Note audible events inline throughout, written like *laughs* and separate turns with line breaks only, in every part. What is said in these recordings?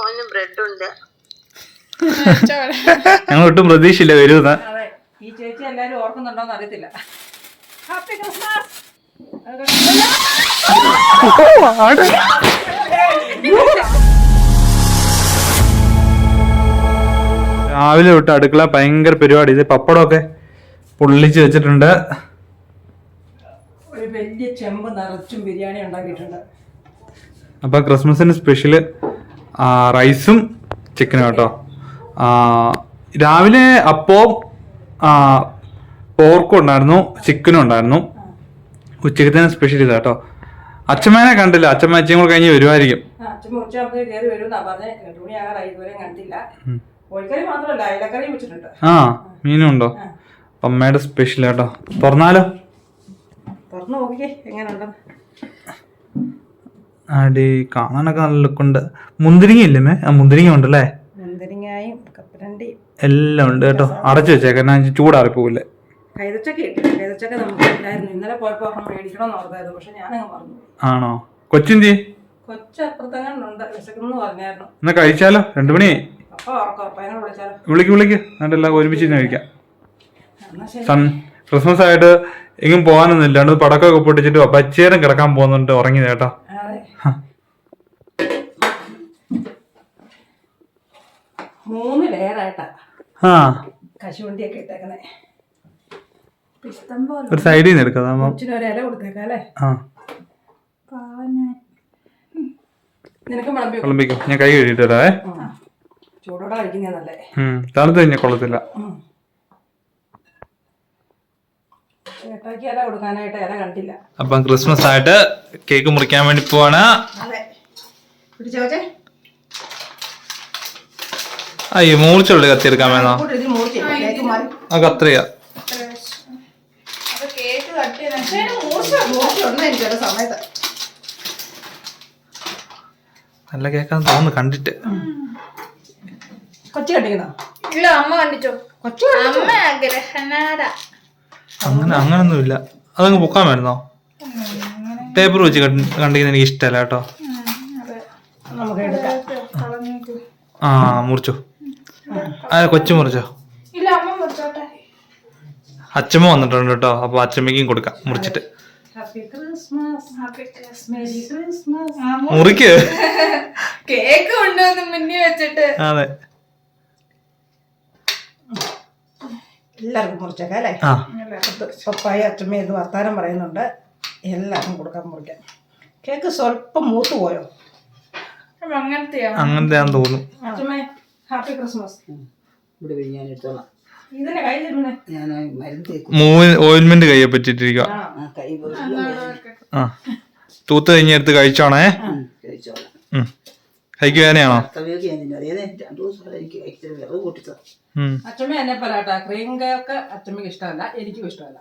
മോനും ബ്രെഡ് ഉണ്ട്. *laughs*
ഞങ്ങൾ ഒട്ടും പ്രതീക്ഷയില്ല
വരുന്ന ഈ ചേച്ചി എല്ലാരും ഓർക്കുന്നുണ്ടോന്ന് അറിയത്തില്ല. ഹാപ്പി ക്രിസ്മസ്
രാവിലെ തൊട്ട് അടുക്കള ഭയങ്കര പരിപാടി. ഇത് പപ്പടമൊക്കെ പൊള്ളിച്ച് വെച്ചിട്ടുണ്ട്.
ഒരു വലിയ ചെമ്പ് നിറച്ചും ബിരിയാണി ഉണ്ടാക്കിയിട്ടുണ്ട്.
അപ്പൊ ക്രിസ്മസിന് സ്പെഷ്യൽ റൈസും ചിക്കനും കേട്ടോ. ആ, രാവിലെ അപ്പോ പോർക്കും ഉണ്ടായിരുന്നു ചിക്കനും ഉണ്ടായിരുന്നു. ഉച്ചയ്ക്ക് തന്നെ സ്പെഷ്യൽ ഇതാ കേട്ടോ. അച്ഛമ്മേനെ കണ്ടില്ല. അച്ഛമ്മ അച്ഛയും കൂടെ കഴിഞ്ഞ് വരുമായിരിക്കും
ആ അച്ഛൻ
മീനും ഉണ്ടോ? അമ്മയുടെ സ്പെഷ്യൽ കേട്ടോ. തുറന്നാലോ?
തുറന്നു നോക്കിക്കേ എങ്ങനെയുണ്ടെന്ന്.
അടി കാണാനൊക്കെ നല്ല ലുക്കുണ്ട്. മുന്തിരിങ്ങ ഇല്ലേ ആ മുന്തിരിങ്ങ ഉണ്ടല്ലേ?
മുന്തിരിങ്ങായും കപ്പലണ്ടിയും.
എല്ലാം ഉണ്ട് കേട്ടോ. അടച്ചു വെച്ചേക്കാൻ ചൂടാറി
മറന്നു.
ആണോ? കൊച്ചിന്തി എന്നാ കഴിച്ചാലോ? രണ്ടു
മണി
വിളിക്ക് വിളിക്ക്. എന്നിട്ടെല്ലാം ഒരുമിച്ച് തന്നെ കഴിക്കാം. ക്രിസ്മസ് ആയിട്ട് എങ്ങും പോകാനൊന്നും ഇല്ലാണ്ട് പടക്കമൊക്കെ പൊട്ടിച്ചിട്ട് പച്ചേരം കിടക്കാൻ പോകുന്നുണ്ട്. ഉറങ്ങി കേട്ടോ.
അതെ. മൂന്ന് ലെയറായിട്ടാ കശുവണ്ടിയൊക്കെ ഇട്ടേക്കണേ
ഒരു സൈഡിൽ നിന്ന് എടുക്കാം.
ഒരു ഇല കൊടുത്തേക്കാം അല്ലേ?
വിളമ്പിക്കോ? ഞാൻ കൈ കഴുകിയിട്ട് വരാവേ.
ചൂടോടെ കഴിക്കുന്നേ നല്ലേ.
തണുത്ത് കഴിഞ്ഞാൽ കൊള്ളത്തില്ല.
ചേട്ടാക്കി ഇല കൊടുക്കാനായിട്ട് ഇല കണ്ടില്ല.
അപ്പം ക്രിസ്മസ് ആയിട്ട് കേക്ക് മുറിക്കാൻ വേണ്ടി പോവാണ്.
അതെ. പിടിച്ചോ ചേ
അയ്യോ മൂർച്ചുള്ളി കത്തിയെടുക്കാൻ വേണോ? ആ കത്രിക. നല്ല കേക്കാന്ന് തോന്നുന്നു കണ്ടിട്ട്.
കൊച്ചു കണ്ടിക്കണോ
ഇല്ല അമ്മ കണ്ടിച്ചോ
കൊച്ചു
അമ്മ ഗ്രഹനാര
അങ്ങനെ അങ്ങനൊന്നുമില്ല. അതങ്ങ് പൊക്കാൻ വരുന്നോ പേപ്പർ വെച്ച് കണ്ടിരിക്കുന്ന എനിക്ക് ഇഷ്ടമല്ല കേട്ടോ. ആ മുറിച്ചോ. ആ കൊച്ചു മുറിച്ചോ. അച്ഛമ്മ വന്നിട്ടുണ്ട് കേട്ടോ. അപ്പൊ അച്ഛമ്മയ്ക്കും കൊടുക്കാം. മുറിച്ചിട്ട്. മുറിക്ക്.
കേക്ക് കൊണ്ടുവന്ന് മുന്നിൽ വെച്ചിട്ട്.
അതെ.
എല്ലാവർക്കും മുറിച്ചേക്കാം അല്ലേ? പപ്പായ അച്ഛമ്മ എന്ന് വർത്താനം പറയുന്നുണ്ട്. എല്ലാവർക്കും കൊടുക്കാൻ മുറിക്കാം. കേക്ക് സ്വല്പം മൂത്ത് പോയോ?
അമ്മ അങ്ങനത്തെയാ?
അങ്ങനത്തെ തോന്നുന്നു.
Happy Christmas.
ഇവിടെ ഞാൻ എടുത്തോളാം.
ഓയിൽമെന്റ് കയ്യെ പറ്റിട്ടിരിക്കുക
ആ.
ആ കൈ വെറുതെ
ആ തൂത്ത് കഴിഞ്ഞെടുത്ത് കഴിച്ചോണേ.
കഴിച്ചോളാം.
ഉം.
അച്ഛമ്മ എന്നെ പറയാട്ട ക്രീം കേക്ക് അച്ഛമ്മക്ക് ഇഷ്ടമല്ല എനിക്കും ഇഷ്ടമല്ല.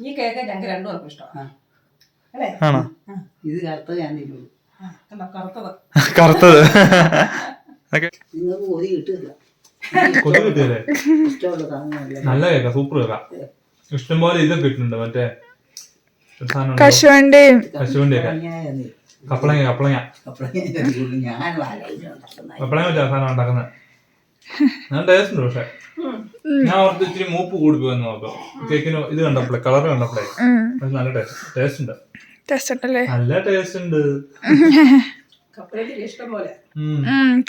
ഈ കേക്ക് ഞങ്ങൾക്ക് രണ്ടു പേർക്കും ഇഷ്ടമാണ് അല്ലേ?
ഇത് കറുത്തത് ഞാൻ
കറുത്തത്. *laughs*
നിങ്ങൾക്ക് കൊതി കിട്ടില്ല ഇഷ്ടമുള്ള സാധനമല്ല?
നല്ല കേക്കാ സൂപ്പർ കേക്കാ. ഇഷ്ടംപോലെ ഇതൊക്കെ കിട്ടുന്നുണ്ട് മറ്റേ.
കശുവണ്ടിയും.
കശുവണ്ടിയൊക്കെ.
കപ്പളങ്ങ കപ്പളങ്ങ
കപ്പളങ്ങ. ഞാൻ
കപ്പളങ്ങ സാധനം ഉണ്ടാക്കുന്നത്. ഞാൻ ടേസ്റ്റ് ഉണ്ട് പക്ഷെ. ഞാൻ ഓർത്ത് ഇച്ചിരി മൂപ്പ് കൂടി പോയെന്ന് നോക്കാം കേക്കിന് ഇത് കണ്ടപ്പോഴേ കളർ കണ്ടപ്പോഴേ. നല്ല ടേസ്റ്റ് ടേസ്റ്റ് ഉണ്ട്.
ടേസ്റ്റ് ഉണ്ടല്ലേ?
നല്ല ടേസ്റ്റ് ഉണ്ട്.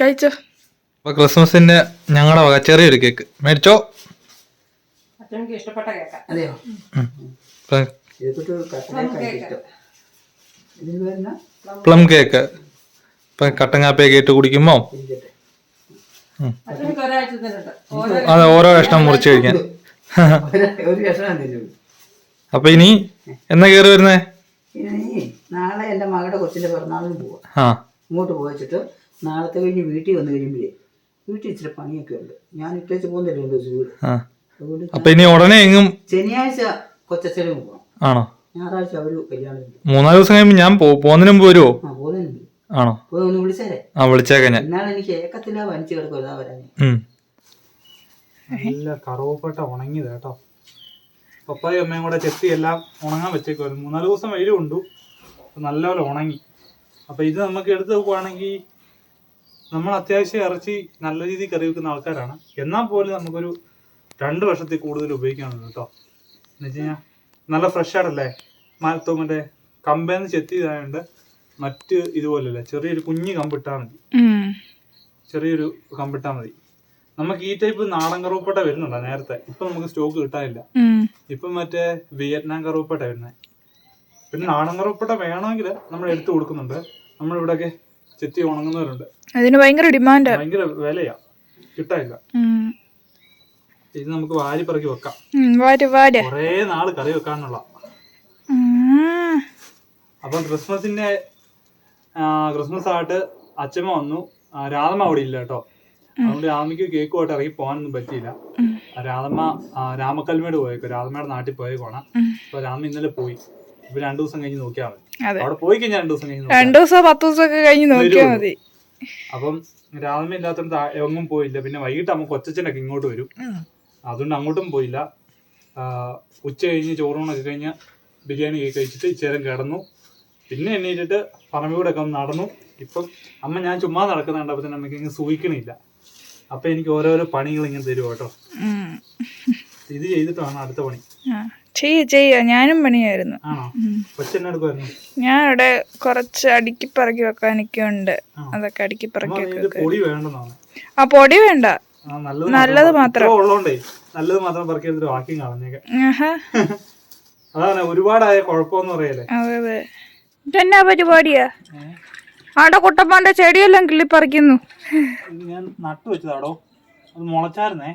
കഴിച്ചോ.
അപ്പൊ ക്രിസ്മസിന് ഞങ്ങളുടെ വക ചെറിയൊരു കേക്ക്. മേടിച്ചോ?
ഇഷ്ടപ്പെട്ട കേക്ക.
അതെയോ?
Plum cake. ഇപ്പൊ കട്ടൻ കാപ്പിയൊക്കെ ഇട്ട് കുടിക്കുമ്പോ അത് ഓരോ കഷ്ണം മുറിച്ച് കഴിക്കാൻ. അപ്പൊ ഇനി എന്നാ കേറി വരുന്നേ?
നാളെ എന്റെ മകളുടെ കൊച്ചിന്റെ പിറന്നാളിന് പോവാ. ഇങ്ങോട്ട് പോയിച്ചിട്ട് നാളത്തെ കഴിഞ്ഞ് വീട്ടിൽ വന്നു കഴിയുമ്പോഴേ വീട്ടിൽ ഇച്ചിരി പണിയൊക്കെ ഉണ്ട്. ഞാൻ ഇട്ടേച്ച് പോകുന്നില്ല രണ്ട് ദിവസം വീട്
അപ്പൊ ഇനി ഉടനെ എങ്ങും
ശനിയാഴ്ച കൊച്ചച്ഛനും പോകണം
ആണോ?
ഞായറാഴ്ച അവർ കല്യാണം
മൂന്നാൽ ദിവസം കഴിയുമ്പോ ഞാൻ പോകുന്നതിന് മുമ്പ് വരുമോ
ആ
ആണോ?
പോയി ഒന്ന് വിളിച്ചേരെ.
ആ വിളിച്ചേക്കാം ഞാൻ
എന്നാണ് എനിക്ക് വരാൻ
ഉം. നല്ല കറുവപ്പട്ട ഉണങ്ങിയത് കേട്ടോ. പപ്പായും അമ്മയും കൂടെ ചെത്തി എല്ലാം ഉണങ്ങാൻ വെച്ചേക്കുമായിരുന്നു മൂന്നാൽ ദിവസം വെയിൽ കൊണ്ടു അപ്പൊ നല്ലപോലെ ഉണങ്ങി. അപ്പൊ ഇത് നമുക്ക് എടുത്ത് നോക്കുവാണെങ്കിൽ നമ്മൾ അത്യാവശ്യം ഇറച്ചി നല്ല രീതിയിൽ കറി വെക്കുന്ന ആൾക്കാരാണ്. എന്നാൽ പോലും നമുക്കൊരു രണ്ട് വർഷത്തിൽ കൂടുതൽ ഉപയോഗിക്കാനുണ്ട് കേട്ടോ. എന്ന് വെച്ച് കഴിഞ്ഞാൽ നല്ല ഫ്രഷ് ആണല്ലേ? മരത്തോ മറ്റേ കമ്പേന്ന് ചെത്തിയതായതുകൊണ്ട് മറ്റ് ഇതുപോലല്ല. ചെറിയൊരു കുഞ്ഞു കമ്പിട്ടാൽ മതി. ചെറിയൊരു കമ്പിട്ടാൽ മതി. നമുക്ക് ഈ ടൈപ്പ് നാടൻ കറുവപ്പട്ട വരുന്നുണ്ടോ നേരത്തെ? ഇപ്പൊ നമുക്ക് സ്റ്റോക്ക് കിട്ടാനില്ല. ഇപ്പൊ മറ്റേ വിയറ്റ്നാം കറുവപ്പട്ട വരുന്നത് പിന്നെ നാടൻ കറുവപ്പട്ട വേണമെങ്കിൽ നമ്മൾ എടുത്തു കൊടുക്കുന്നുണ്ട്. നമ്മൾ ഇവിടെയൊക്കെ ചെത്തി ഉണങ്ങുന്നവരുണ്ട്.
അതിന് ഭയങ്കര ഡിമാൻഡ്
ഭയങ്കര വിലയാ. കിട്ടാനില്ല. ഇത് നമുക്ക് വാരി പറക്കി വെക്കാം കൊറേ നാൾ കറി വെക്കാനുള്ള. അപ്പൊ ക്രിസ്മസിന്റെ ക്രിസ്മസ് ആയിട്ട് അച്ഛമ്മ വന്നു. രാധമ്മ അവിടെ ഇല്ല കേട്ടോ. അതുകൊണ്ട് രാധമ്മയ്ക്ക് കേക്കുമായിട്ട് ഇറങ്ങി പോകാനൊന്നും പറ്റിയില്ല. രാധമ്മ രാമക്കൽമേട് പോയേക്കോ. രാധമ്മയുടെ നാട്ടിൽ പോയേക്കോണ അപ്പൊ രാമ ഇന്നലെ പോയി. ഇപ്പൊ രണ്ടു ദിവസം കഴിഞ്ഞ് നോക്കിയാൽ മതി. അവിടെ പോയി കഴിഞ്ഞാൽ രണ്ടു ദിവസം കഴിഞ്ഞ്
രണ്ടു ദിവസം പത്ത് ദിവസം ഒക്കെ കഴിഞ്ഞ് നോക്കിയാൽ മതി.
അപ്പം രാധമ്മ ഇല്ലാത്ത എങ്ങും പോയില്ല. പിന്നെ വൈകിട്ട് നമുക്ക് കൊച്ചച്ഛനൊക്കെ ഇങ്ങോട്ട് വരും. അതുകൊണ്ട് അങ്ങോട്ടും പോയില്ല. ഉച്ച കഴിഞ്ഞ് ചോറൂണൊക്കെ കഴിഞ്ഞ് ബിരിയാണി കഴിച്ചിട്ട് ഇച്ചേരം കിടന്നു. പിന്നെ എണ്ണീറ്റിട്ട് പറമ്പിലൂടെ ഒക്കെ ഒന്ന് നടന്നു. ഇപ്പം അമ്മ ഞാൻ ചുമ്മാ നടക്കുന്ന കണ്ടപ്പോൾ തന്നെ അമ്മയ്ക്ക് ഇങ്ങനെ സൂഹിക്കണില്ല അപ്പൊ എനിക്ക് ഓരോരോ പണികൾ ഇങ്ങനെ തരും കേട്ടോ? ഇത് ചെയ്തിട്ടാണ് അടുത്ത പണി.
ചെയ്യ ചെയ്യ. ഞാനും പണിയായിരുന്നു. ഞാൻ ഇവിടെ കുറച്ച് അടുക്കി പറക്കി വെക്കാനൊക്കെ ഉണ്ട്. അതൊക്കെ അടുക്കി പറക്കി ആ പൊടി വേണ്ട.
നല്ലത്
മാത്രം.
നല്ലത് മാത്രം. പറക്കി ബാക്കി കളഞ്ഞേക്കെ. *laughs* അതാണ് ഒരുപാടായ കുഴപ്പമെന്ന് പറയല്ലേ?
അതെ അതെ. ഇതെന്നാ പരിപാടിയാ? ആടെ കുട്ടപ്പാന്റെ ചെടിയെല്ലാം കിള്ളിപ്പറിക്കുന്നു.
ഇത് ഞാൻ നട്ടു വെച്ചതാടോ. അത് മുളച്ചായിരുന്നേ.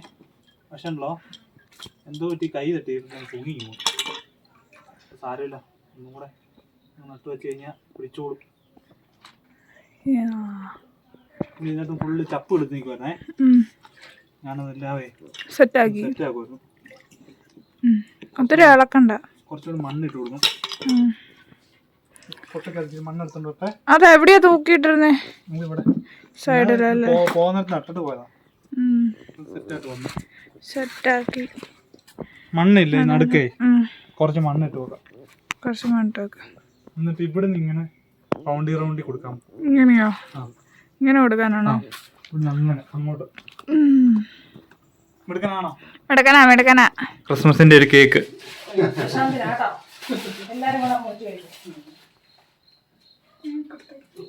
പക്ഷെ ഉണ്ടല്ലോ എന്തോ പറ്റി കൈ തട്ടി തൂങ്ങി സാരമില്ല ഒന്നും കൂടെ നട്ടു വെച്ച് കഴിഞ്ഞാൽ പിടിച്ചോളും ഇതിനകത്ത് ഫുള്ള് ചപ്പ് എടുത്ത് നിൽക്കുവായിരുന്നേ ഞാനതെല്ലാവേ
സെറ്റാക്കി.
സെറ്റ് ആക്കുമായിരുന്നു
ഒത്തിരി ഇളക്കണ്ട
കുറച്ചുകൂടി മണ്ണിട്ട് കൊടുക്കും
ഉം.
എവിടെയാ മണ്ണെടുത്തോണ്ട് വിട്ടെ
അതെവിടെയാ തൂക്കിയിട്ടിരുന്നേ?
നമ്മളിവിടെ
സൈഡിലല്ലേ?
പോകുന്നിടത്ത് നട്ടിട്ട് പോയതാ.
ഉം.
സെറ്റായിട്ട് വന്നു.
സെറ്റാക്കി.
മണ്ണില്ലേ ഈ നടുക്കേ?
ഉം.
കുറച്ച് മണ്ണിട്ട് കൊടുക്കാം.
കുറച്ച് മണ്ടൊക്കെ
എന്നിട്ട് ഇവിടെ നിന്ന് ഇങ്ങനെ റൗണ്ടി റൗണ്ടി കൊടുക്കാം.
ഇങ്ങനെയോ?
ആ.
ഇങ്ങനെ കൊടുക്കാനാണോ?
ഇവിടുന്ന് അങ്ങനെ അങ്ങോട്ട്.
ഉം.
എടുക്കാനാണോ?
എടുക്കാനാ എടുക്കാനാ.
ക്രിസ്മസിന്റെ ഒരു കേക്ക്
പ്രശാന്തിനാട്ടോ എല്ലാരും കൂടെ മുറിച്ച് കഴിക്കും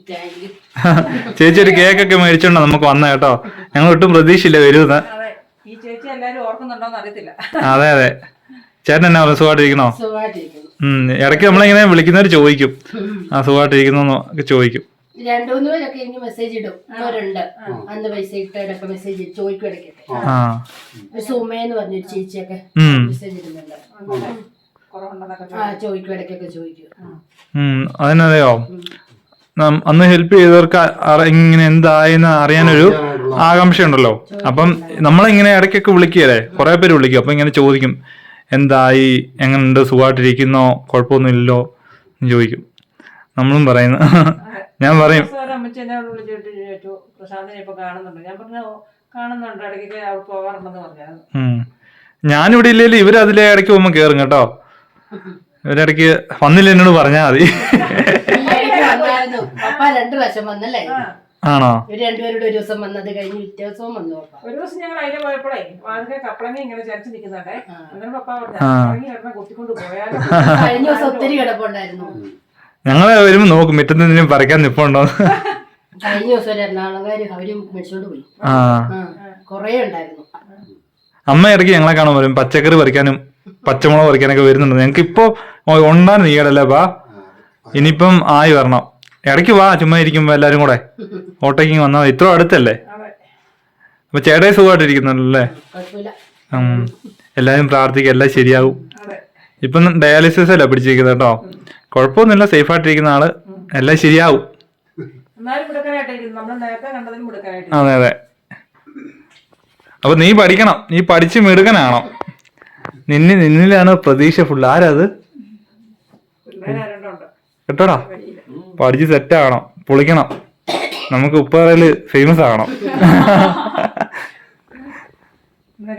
*laughs*
ചേച്ചി ഒരു കേക്ക് ഒക്കെ മേടിച്ചോണ്ടോ നമുക്ക് വന്ന കേട്ടോ. ഞങ്ങൾ ഒട്ടും പ്രതീക്ഷയില്ല വരുമെന്ന്.
അതെ ഈ ചേച്ചി എല്ലാരും ഓർക്കുന്നുണ്ടോന്ന് അറിയത്തില്ല.
അതെ അതെ. ചേട്ടൻ എന്നാ പറഞ്ഞു? സുഖമായിട്ടിരിക്കണോ ഉം ഇടയ്ക്ക് നമ്മളിങ്ങനെ വിളിക്കുന്നവർ ചോദിക്കും. ആ സുഖമായിട്ടിരിക്കുന്നു ഒക്കെ ചോദിക്കും.
രണ്ടു മൂന്ന് പേരൊക്കെ എനിക്ക് മെസ്സേജ് ഇടും. അവരുണ്ട്. അന്ന് പൈസ മെസ്സേജ് ചോദിക്കും ഇടയ്ക്കൊക്കെ.
ആ.
ഒരു സുമയെന്ന് പറഞ്ഞൊരു ചേച്ചിയൊക്കെ മെസ്സേജ് ഇടുന്നുണ്ട്. ആ ചോദിക്കും. ഇടയ്ക്കൊക്കെ ചോദിക്കും.
ഉം അതിനറിയോ? നം- അന്ന് ഹെൽപ്പ് ചെയ്തവർക്ക് ഇങ്ങനെ എന്തായെന്ന് അറിയാനൊരു ആകാംക്ഷ ഉണ്ടല്ലോ അപ്പം നമ്മളിങ്ങനെ ഇടയ്ക്കൊക്കെ വിളിക്കുകയല്ലേ? കുറെ പേര് വിളിക്കും. അപ്പം ഇങ്ങനെ ചോദിക്കും. എന്തായി? എങ്ങനെയുണ്ട്? സുഖമായിട്ടിരിക്കുന്നോ? കുഴപ്പമൊന്നുമില്ലല്ലോ എന്ന് ചോദിക്കും. നമ്മളും പറയുന്നു. ഞാൻ പറയും.
ദിവസം അമ്മച്ചി എന്നെ വിളിച്ചിട്ട് ചോദിച്ചു പ്രശാന്തിനെ ഇപ്പൊ ഞാൻ പറഞ്ഞു "ഓ, കാണുന്നുണ്ട്. ഇടയ്ക്കൊക്കെ അവിടെ പോകാറുണ്ടെന്ന് പറഞ്ഞു
ഉം. ഞാനിവിടെ ഇല്ലെങ്കിലും ഇവരതിലെ അതിലെ ഇടയ്ക്ക് പോകുമ്പോൾ കേറും കേട്ടോ. ഇവരിടയ്ക്ക് വന്നില്ല എന്നോട് പറഞ്ഞാൽ മതി. *laughs*
വന്നായിരുന്നു പപ്പ രണ്ടു പ്രാവശ്യം വന്നല്ലേ?
ആണോ?
ഇവർ രണ്ടുപേരുടെ ഒരു ദിവസം വന്നത് കഴിഞ്ഞ് പിറ്റേ ദിവസവും വന്നു പപ്പ.
ഒരു ദിവസം ഞങ്ങൾ അതിന് പോയപ്പോഴേ വാതിലെ കപ്പളങ്ങ ഇങ്ങനെ ചരച്ച് നിൽക്കുന്നുണ്ടേ. അങ്ങനെ പപ്പ പറഞ്ഞു കിടന്ന കൊത്തിക്കൊണ്ട് പോയാലോ
കഴിഞ്ഞ ദിവസം ഒത്തിരി കിടപ്പുണ്ടായിരുന്നു.
ഞങ്ങളെ വരുമ്പോ നോക്കും മുറ്റത്ത് എന്തെങ്കിലും പറിക്കാൻ നിപ്പുണ്ടോ?
കഴിഞ്ഞ ദിവസം ഒരു എറണാകുളംകാര് അവർ മേടിച്ചോണ്ട് പോയി.
ആ.
ആ കൊറേ ഉണ്ടായിരുന്നു.
അമ്മ ഇറക്കി ഞങ്ങളെ കാണാൻ വരും പച്ചക്കറി പറിക്കാനും പച്ചമുളക് പറിക്കാനൊക്കെ വരുന്നുണ്ട്. ഞങ്ങൾക്ക് ഇപ്പൊ ഉണ്ടായിരുന്നു ഈടല്ലേ ബാ. ഇനിയിപ്പം ആയി വരണം. ഇടയ്ക്ക് വാ ചുമ്മാ ഇരിക്കുമ്പോ എല്ലാരും കൂടെ. ഓട്ടോയ്ക്ക് വന്നാ. ഇത്ര അടുത്തല്ലേ? അപ്പൊ ചേട്ടായി സുഖമായിട്ടിരിക്കുന്നുണ്ടല്ലേ. എല്ലാരും പ്രാർത്ഥിക്കുക എല്ലാം
ശരിയാകും
ഇപ്പം ഡയാലിസിസ് അല്ല പിടിച്ചിരിക്കുന്നത് കേട്ടോ? കുഴപ്പമൊന്നുമില്ല സേഫ് ആയിട്ടിരിക്കുന്ന ആൾ. എല്ലാം ശരിയാവും. അതെ അതെ. അപ്പൊ നീ പഠിക്കണം. നീ പഠിച്ച് മിടുക്കനാണോ. നിന്നെ നിന്നിലാണ് പ്രതീക്ഷ ഫുൾ
ആരത്?
കേട്ടോടാ? പഠിച്ച് സെറ്റ് ആകണം. പൊളിക്കണം. നമുക്ക് ഉപ്പറയിൽ ഫേമസ് ആകണം.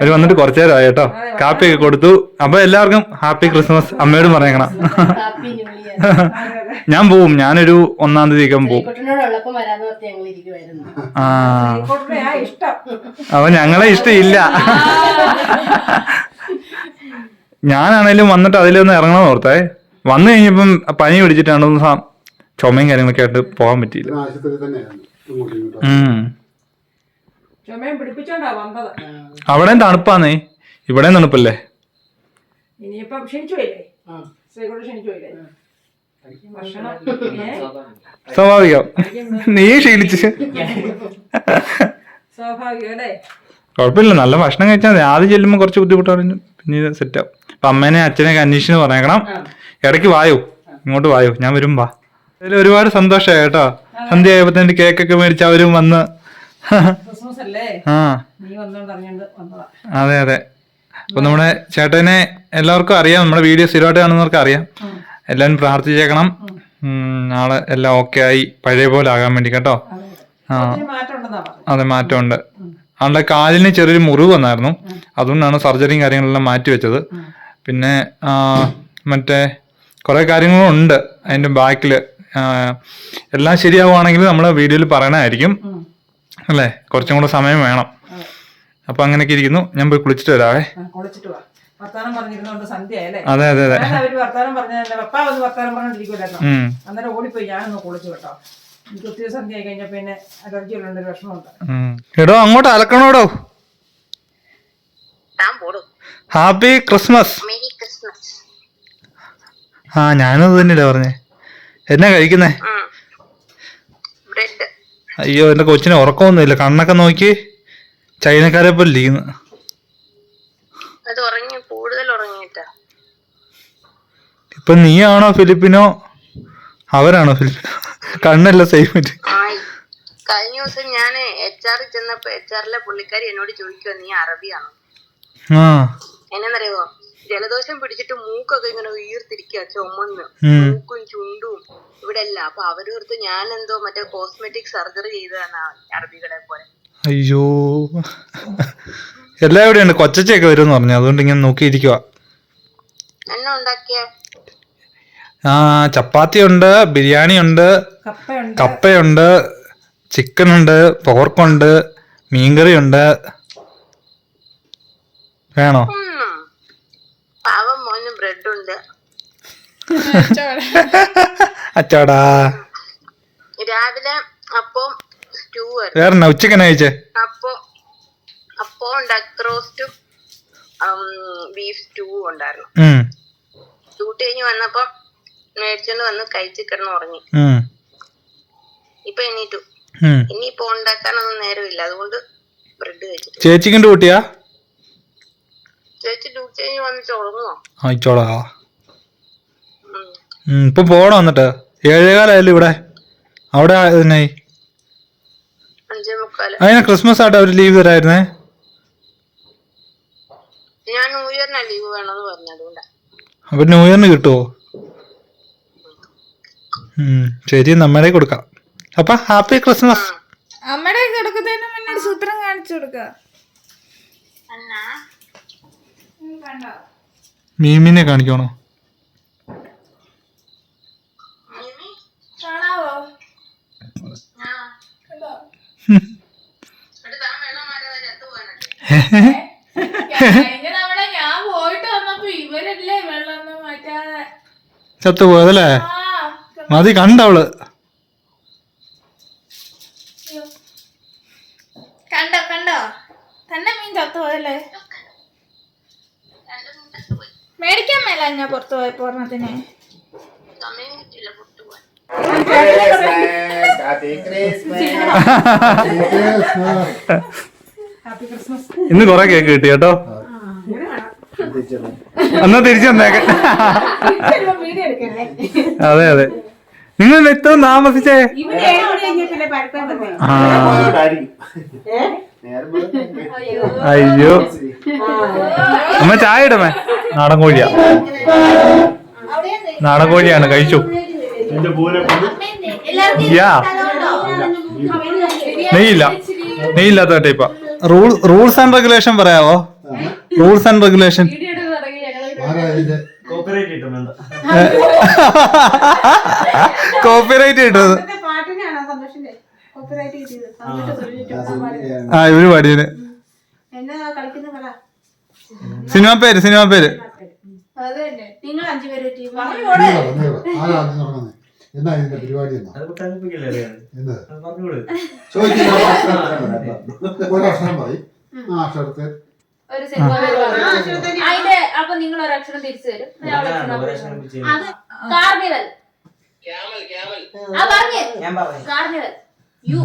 അവർ വന്നിട്ട് കുറച്ചു നേരമായി കേട്ടോ. കാപ്പി ഒക്കെ കൊടുത്തു. അപ്പൊ എല്ലാവർക്കും ഹാപ്പി ക്രിസ്മസ്. അമ്മയോടും പറയണം.
ഹാപ്പി ന്യൂ ഇയർ
ഞാൻ പോവും. ഞാനൊരു ഒന്നാം തീയതി ഒക്കെ പോവും. ആ. അപ്പൊ ഞങ്ങളെ ഇഷ്ടമില്ല. ഞാനാണേലും വന്നിട്ട് അതിലൊന്ന് ഇറങ്ങണം ഓർത്തേ. വന്നു കഴിഞ്ഞപ്പം പനി പിടിച്ചിട്ട് രണ്ടു മൂന്ന് ദിവസം ചുമയും കാര്യങ്ങളൊക്കെ ആയിട്ട് പോകാൻ പറ്റിയില്ല. അവിടെ തണുപ്പാന്നേ. ഇവിടെ തണുപ്പല്ലേ? സ്വാഭാവികം. നീ ക്ഷീണിച്ച്. കുഴപ്പമില്ല. നല്ല ഭക്ഷണം കഴിച്ചാൽ ആദ്യം ചെല്ലുമ്പോൾ കുറച്ച് ബുദ്ധിമുട്ടാണ്. പിന്നീട് സെറ്റാവും അപ്പൊ അമ്മേനെ അച്ഛനെയൊക്കെ അന്വേഷിച്ച് പറഞ്ഞേക്കണം. ഇടയ്ക്ക് വായോ? ഇങ്ങോട്ട് വായോ? ഞാൻ വരും വാ. അതിൽ ഒരുപാട് സന്തോഷമായി കേട്ടോ. സന്ധ്യ ആയപ്പോ കേക്കൊക്കെ മേടിച്ച് അവരും വന്ന് ആ. അതെ അതെ. അപ്പൊ നമ്മുടെ ചേട്ടനെ എല്ലാവർക്കും അറിയാം. നമ്മുടെ വീഡിയോ സ്ഥിരമായിട്ട് കാണുന്നവർക്ക് അറിയാം. എല്ലാവരും പ്രാർത്ഥിച്ചേക്കണം. നാളെ എല്ലാം ഓക്കെ ആയി. പഴയ പോലെ ആകാൻ വേണ്ടി കേട്ടോ. ആ. അതെ മാറ്റമുണ്ട്. ആളുടെ കാലിന് ചെറിയൊരു മുറിവ് വന്നായിരുന്നു. അതുകൊണ്ടാണ് സർജറിയും കാര്യങ്ങളെല്ലാം മാറ്റി വെച്ചത്. പിന്നെ മറ്റേ കുറേ കാര്യങ്ങളും ഉണ്ട് അതിന്റെ ബാക്കിൽ എല്ലാം ശരിയാവുകയാണെങ്കിൽ നമ്മൾ വീഡിയോയിൽ പറയണമായിരിക്കും അല്ലേ? കുറച്ചും കൂടെ സമയം വേണം. അപ്പൊ അങ്ങനെയൊക്കെ ഇരിക്കുന്നു. ഞാൻ പോയി കുളിച്ചിട്ട് വരാവേ.
ആ, കുളിച്ചിട്ട് വാ. വർത്താനം പറഞ്ഞിരുന്നോണ്ട് സന്ധ്യയല്ലേ
അതെ അതെ അതെ.
ഞാൻ അവർ വർത്താനം പറഞ്ഞ പപ്പ വന്ന് വർത്താനം പറഞ്ഞോണ്ടിരിക്കുമല്ലോ
ഉം.
അന്നേരം ഓടിപ്പോയി. ഞാനൊന്ന് കുളിച്ചു കേട്ടോ. എനിക്ക് ഒത്തിരി സന്ധ്യ ആയി കഴിഞ്ഞ പിന്നെ അലർജി ഉള്ളതുകൊണ്ട് ഒരു വിഷമമുണ്ട്.
ഉം. എടോ അങ്ങോട്ട് അലക്കണോടോ? Happy Christmas.
മെരി ക്രിസ്മസ്
ആ ഞാനും അത് തന്നെയല്ലേ പറഞ്ഞേ. എന്നാ കഴിക്കുന്നേ? അയ്യോ എന്റെ കൊച്ചിന് ഉറക്കമൊന്നുമില്ല. കണ്ണൊക്കെ നോക്കി ചൈനക്കാരെ പോലെ ഇരിക്കുന്നു. ഇപ്പൊ നീയാണോ ഫിലിപ്പിനോ? അവരാണോ ഫിലിപ്പിനോ? കണ്ണല്ല സേഫ്
കഴിഞ്ഞ ദിവസം ഞാൻ എച്ച് ആറിൽ ചെന്നപ്പോ എച്ച് ആറിലെ പുള്ളിക്കാരി എന്നോട് ചോദിക്കുവോ നീ അറബിയാണോ?
ആ.
എന്നറിയോ ജലദോഷം പിടിച്ചിട്ട് മൂക്കൊക്കെ ഇങ്ങനെ ഉയർത്തിരിക്കുക ചുമന്ന്. മൂക്കും ചുണ്ടും ഇവിടെ അല്ല അപ്പൊ അവരോർത്ത് ഞാൻ എന്തോ മറ്റേ കോസ്മെറ്റിക് സർജറി ചെയ്തതാണ് അറബികളെ പോലെ.
അയ്യോ. എല്ലാം എവിടെയുണ്ട് കൊച്ചൊക്കെ കൊച്ചച്ചയൊക്കെ വരും പറഞ്ഞു. അതുകൊണ്ട് ഇങ്ങനെ നോക്കിയിരിക്കുക ആ ചപ്പാത്തി ഉണ്ട് ബിരിയാണി ഉണ്ട്
കപ്പയുണ്ട്.
കപ്പയുണ്ട് ചിക്കൻ ഉണ്ട് പോർക്കുണ്ട് മീൻകറി ഉണ്ട് വേണോ
മോന്
അച്ചോടാ.
രാവിലെ അപ്പം സ്റ്റൂ
വേറെ കഴിച്ചേ?
അപ്പൊ അപ്പോ ഡക്ക് റോസ്റ്റും ബീഫ് സ്റ്റൂ ഉണ്ടായിരുന്നു.
ഉം.
ഡ്യൂട്ടി കഴിഞ്ഞ് വന്നപ്പോ മേടിച്ചോണ്ട് വന്ന് കഴിച്ച് കിടന്ന് ഉറങ്ങി. ഇപ്പൊ എണീറ്റു. ഇനിയിപ്പോ ഉണ്ടാക്കാനൊന്നും നേരമില്ല. അതുകൊണ്ട് ബ്രെഡ് കഴിച്ചു
ചേച്ചിക്കിന്റെ കുട്ടിയാ?
ചേച്ചി ഡ്യൂട്ടി വന്നിട്ട് ഉറങ്ങുമോ. ഉം.
ഇപ്പൊ പോണം എന്നിട്ട്? ഏഴേകാലായാലും ഇവിടെ. അവിടെ തന്നെ
അഞ്ചേ മുക്കാൽ.
അതിനെ ക്രിസ്മസ് ആയിട്ട് അവർ ലീവ് തരായിരുന്നേ?
ഞാൻ ന്യൂ ഇയറിനാ ലീവ് വേണമെന്ന് പറഞ്ഞു അതുകൊണ്ടാ.
അപ്പൊ ന്യൂ ഇയറിന് കിട്ടുമോ ശരി നമ്മുടെ കൊടുക്കാം. അപ്പൊ ഹാപ്പി ക്രിസ്മസ്.
അമ്മയുടെ കൊടുക്കുന്നതിന് മുന്നേ സൂത്രം കാണിച്ചു കൊടുക്ക.
മീമിനെ കാണിക്കണോ ചത്തുപോയതല്ലേ
ആ
മതി കണ്ടവൾ.
കണ്ടോ കണ്ടോ? തന്നെ മീൻ ചത്തുപോയല്ലേ മേടിക്കാൻ മേല ഞാൻ പുറത്തു പോയപ്പോ ഒരെണ്ണത്തിന്.
ഇന്ന് കൊറേ കേക്ക് കിട്ടി കേട്ടോ. എന്നാ തിരിച്ചു വന്നേക്കെ. അതെ അതെ. നിങ്ങൾ എത്ര താമസിച്ചേ? ആ. അയ്യോ. അമ്മ ചായ ഇടമേ നാടൻ കോഴിയാ. നാടൻ കോഴിയാണ് കഴിച്ചു. യാ. നെയ്യില്ല. നെയ്യില്ലാത്ത ടൈപ്പാ. റൂൾ റൂൾസ് ആൻഡ് റെഗുലേഷൻ പറയാവോ? Rules and regulation.
കോപ്പിറൈറ്റ്
കിട്ടുന്നത് ആ ഇവർ പാടിയത് സിനിമ പേര് സിനിമ പേര്
നിങ്ങൾ അഞ്ചുപേര് ടീം
എന്നാ ഇതിന്റെ പരിപാടി പറയും ആ അക്ഷരത്തെ
അതിന്റെ അപ്പൊ നിങ്ങൾ ഒരു അക്ഷരം തിരിച്ചു തരും
ഒരക്ഷരം
അത് കാർണിവൽ ആ പറഞ്ഞേ
ഞാൻ പറഞ്ഞു
കാർണിവൽ യു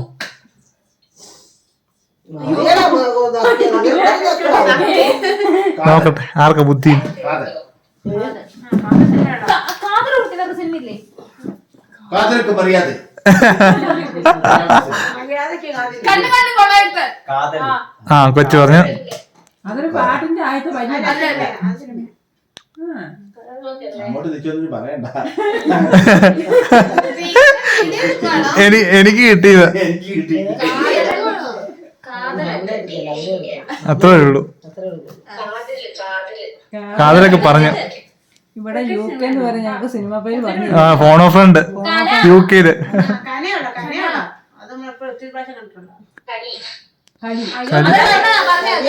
നോക്കട്ടെ ആർക്കാ ബുദ്ധി?
കാതലൊക്കെ
കാതൽ
ആ കൊച്ചു പറഞ്ഞു.
അതൊരു പാട്ടിന്റെ ആയിട്ട്
അങ്ങോട്ട് നിൽക്കൊന്നും പറയണ്ട.
എനി എനിക്ക് കിട്ടിയത് അത്രേ ഉള്ളൂ. കാതലൊക്കെ പറഞ്ഞു.
ഇവിടെ യു കെ എന്ന് പറഞ്ഞ ഞങ്ങൾക്ക് സിനിമ പേര് പറഞ്ഞു
ആ ഫോൺ ഓഫ് ഉണ്ട് യു
കെയിൽ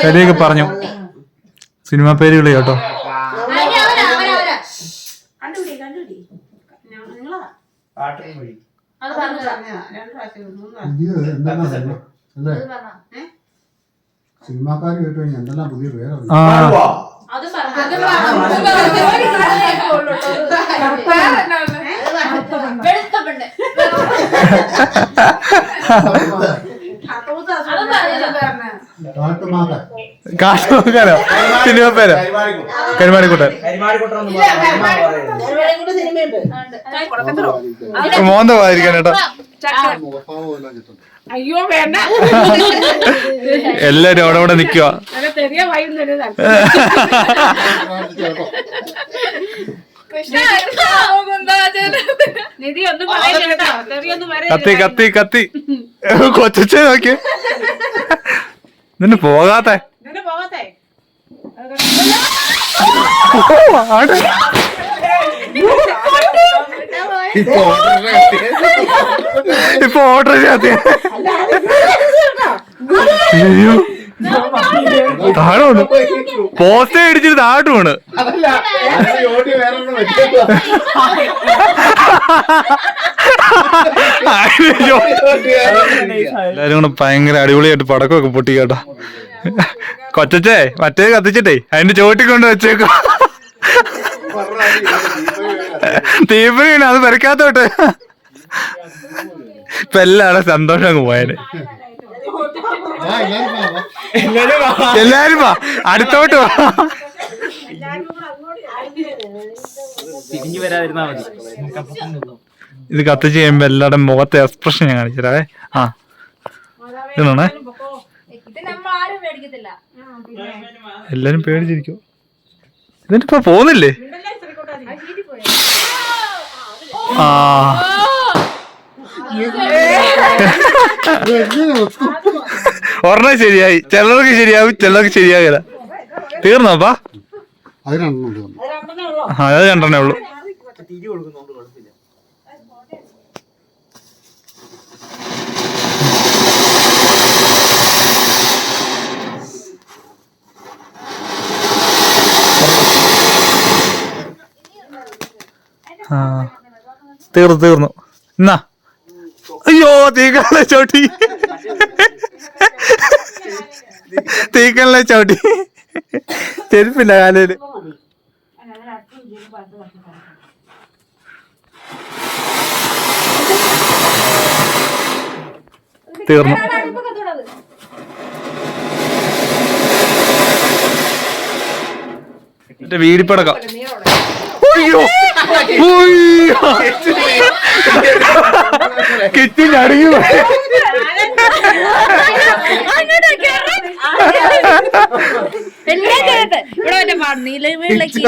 കലിയൊക്കെ പറഞ്ഞു. സിനിമ പേരുകൾ കേട്ടോ.
പാട്ടിന് വഴി.
അത് പറഞ്ഞതാ
പറഞ്ഞതാ.
അല്ലേ?
അത് പറഞ്ഞതാ
സിനിമാക്കാർ കേട്ട് കഴിഞ്ഞാൽ എന്തെല്ലാം പുതിയ പേരാണ്
ആ.
അത് പറഞ്ഞു. അത് പറഞ്ഞു. വെളുത്ത പെണ്ണ് അത് പറഞ്ഞു.
സിനിമ പേരോ കരുമാടിക്കുട്ടൻ.
കരിമാടിക്കുട്ടം
മോന്ത പോയിരിക്കാൻ കേട്ടോ.
അയ്യോ വേണ്ട.
എല്ലാരും അവിടെ അവിടെ നിക്കുക കത്തി കത്തി കത്തി. കൊച്ചെ നോക്കിയേ. നിന്നെ പോകാത്തെ.
പോകത്തെ
ഇപ്പൊ
ഓർഡർ ചെയ്യാത്ത അയ്യോ. താഴെ വന്നു പോസ്റ്റേ അടിച്ചിട്ട് താഴോട്ട് വീണ് എല്ലാരും കൂടെ ഭയങ്കര അടിപൊളിയായിട്ട് പടക്കമൊക്കെ പൊട്ടി കേട്ടോ കൊച്ചേ മറ്റേ കത്തിച്ചിട്ടേ. അതിന്റെ ചോട്ടി കൊണ്ട് വെച്ചേക്കോ. വീണ് അത് വരയ്ക്കാത്തോട്ട് ഇപ്പൊ എല്ലാവരുടെ സന്തോഷം അങ്ങ്
പോയാൽ എല്ലാവരും.
എല്ലാരും വാ അടുത്തോട്ട് വാ.
മതി
ഇത് കത്തിച്ച് കഴിയുമ്പോ എല്ലാവരുടെ മുഖത്തെ എക്സ്പ്രഷൻ ഞാൻ കാണിച്ചേ ആ. ഇതാണേ
ഇത് നമ്മൾ ആരും മേടിക്കത്തില്ല
എല്ലാരും പേടിച്ചിരിക്കും. ഇതിനിപ്പോ പോന്നില്ലേ? ആ? ഒരെണ്ണം ശരിയായി. ചിലർക്ക് ശരിയാവും ചിലർക്ക് ശരിയാകില്ല തീർന്നോപ്പാ
അത് രണ്ടെണ്ണം ഉള്ളൂ.
ആ അത് രണ്ടെണ്ണേ ഉള്ളൂ.
തിരി കൊടുക്കുന്നോണ്ട് കുഴപ്പമില്ല.
തീർന്നു തീർന്നു. എന്നാ? അയ്യോ തീക്കല്ലേ ചവിട്ടി? തീക്കല്ലേ ചവിട്ടി? ചെരുപ്പില്ല കാലയിൽ തീർന്നു. വീടിപ്പടക്കം. കിറ്റി നടുങ്ങി പോയി.
ഇവിടെ മറ്റേ പാ- നിലവിളക്ക്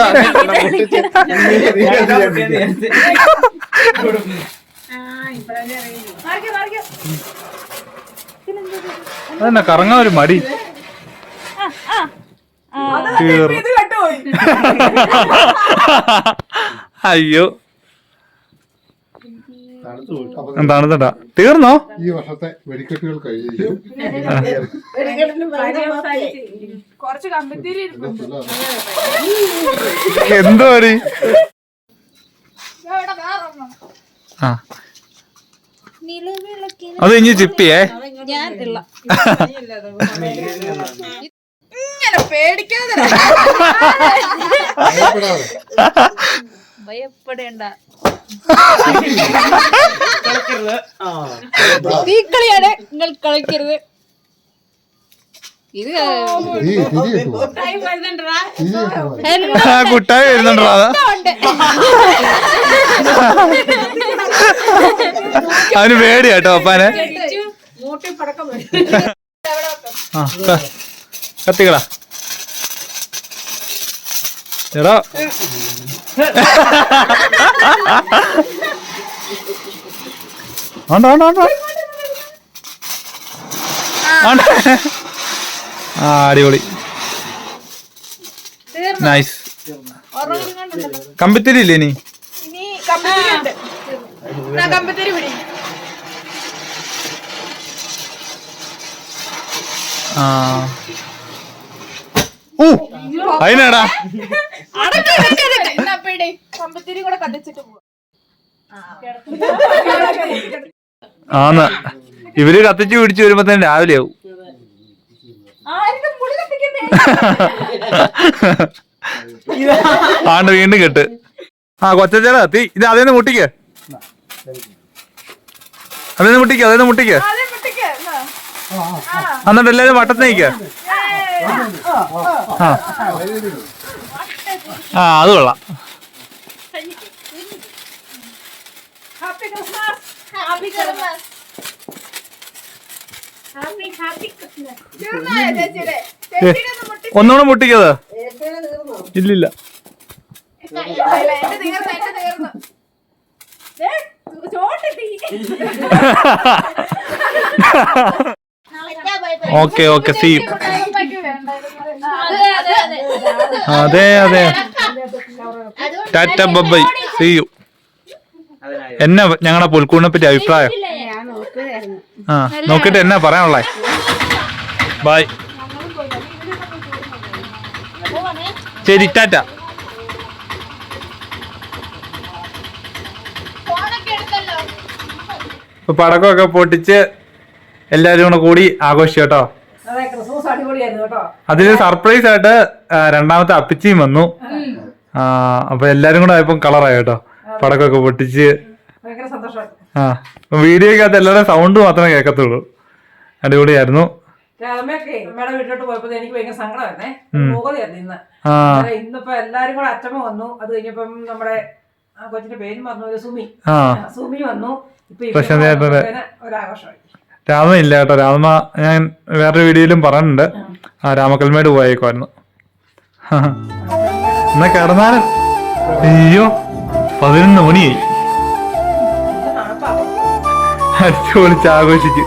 അതെന്നാ കറങ്ങാൻ ഒരു മടി
ആ *laughs*
അയ്യോ.
എന്താണ് അപ്പൊ
തീർന്നോ?
ഈ വർഷത്തെ വെടിക്കെട്ടുകൾ കഴിഞ്ഞു
എന്തോ അടി? ആ. അത് ഇനി ചിപ്പിയേ?
ഇങ്ങനെ പേടിക്കാതെ
ഭയപ്പെടേണ്ട. നിങ്ങൾ കളിക്കരുത്. ഇത്
കുട്ടായി വരുന്നുണ്ടോ? അവന് പേടിയാട്ടോ അപ്പാനെ.
മൂട്ടി പടക്കം.
ആ ക- കത്തികളാ എടാ ആണ്ടോ ആണ്ടോ ആണ്ട്. ആ അടിപൊളി. നൈസ് കമ്പിത്തിരി ഇല്ലേ ഇനി?
ഉണ്ട്
ആ ഊ അതിനാടാ
അടക്ക, അടക്ക, അടക്ക. എന്നാ പിടി. കമ്പിത്തിരി കൂടെ കത്തിച്ചിട്ട് പോവാ *laughs*
ആന്ന്. ഇവർ കത്തിച്ച് പിടിച്ചു വരുമ്പോ തന്നെ രാവിലെ ആവും. *laughs* ആണ്ട് വീണ്ടും കെട്ട്. ആ കൊച്ചേടാ തീ ഇത് അതേന്ന് മുട്ടിക്ക്. അതേന്ന് മുട്ടിക്ക് അതേന്ന് മുട്ടിക്ക്. എന്നിട്ട് എല്ലാരും വട്ടത്ത് നിൽക്ക ആ അത് കൊള്ളാം.
ഹാപ്പി ക്രിസ്മസ് ഹാപ്പി
ഒന്നുകൂടെ മുട്ടിക്കത്. ഇല്ലില്ല. ഓക്കെ ഓക്കെ സി
അതെ അതെ.
ടാറ്റ ബൈ സീ യു എന്നാ ഞങ്ങളുടെ പുൽക്കൂടിനെ പറ്റി അഭിപ്രായം. ആ നോക്കിട്ട് എന്നാ പറയാനുള്ളേ? ബൈ ശരി ടാറ്റ. ഇപ്പൊ പടക്കമൊക്കെ പൊട്ടിച്ച് എല്ലാരും കൂടെ കൂടി ആഘോഷിച്ചു കേട്ടോ അതിൽ സർപ്രൈസ് ആയിട്ട് രണ്ടാമത്തെ അപ്പിച്ചിയും വന്നു. അപ്പൊ എല്ലാരും കൂടെ ആയപ്പോ കളറായി കേട്ടോ. പടക്കമൊക്കെ പൊട്ടിച്ച്.
ആ
ആ വീഡിയോക്കകത്ത് എല്ലാവരുടെ സൗണ്ട് മാത്രമേ കേൾക്കത്തുള്ളൂ. അടിപൊളിയായിരുന്നു.
രാമയൊക്കെ അമ്മയുടെ വീട്ടിലോട്ട് പോയപ്പോ എനിക്ക് ഭയങ്കര സങ്കടമായിരുന്നേ. ഇന്ന്. ഇന്നിപ്പോ എല്ലാരും കൂടെ അച്ഛമ്മ വന്നു. അത് കഴിഞ്ഞപ്പം നമ്മുടെ ആ കൊച്ചിന്റെ പേര് പറഞ്ഞു സുമി. സുമി വന്നു. ഇപ്പൊ ഒരാഘോഷമായി.
രാമ ഇല്ല കേട്ടോ. രാമ ഞാൻ വേറൊരു വീഡിയോയിലും പറഞ്ഞിട്ടുണ്ട്. ആ. രാമക്കൽമേട് പോയേക്കുമായിരുന്നു *laughs* എന്നാ കിടന്നാലും. അയ്യോ പതിനൊന്ന് മണിയായി. അടിച്ചു പൊളിച്ച് ആഘോഷിച്ച്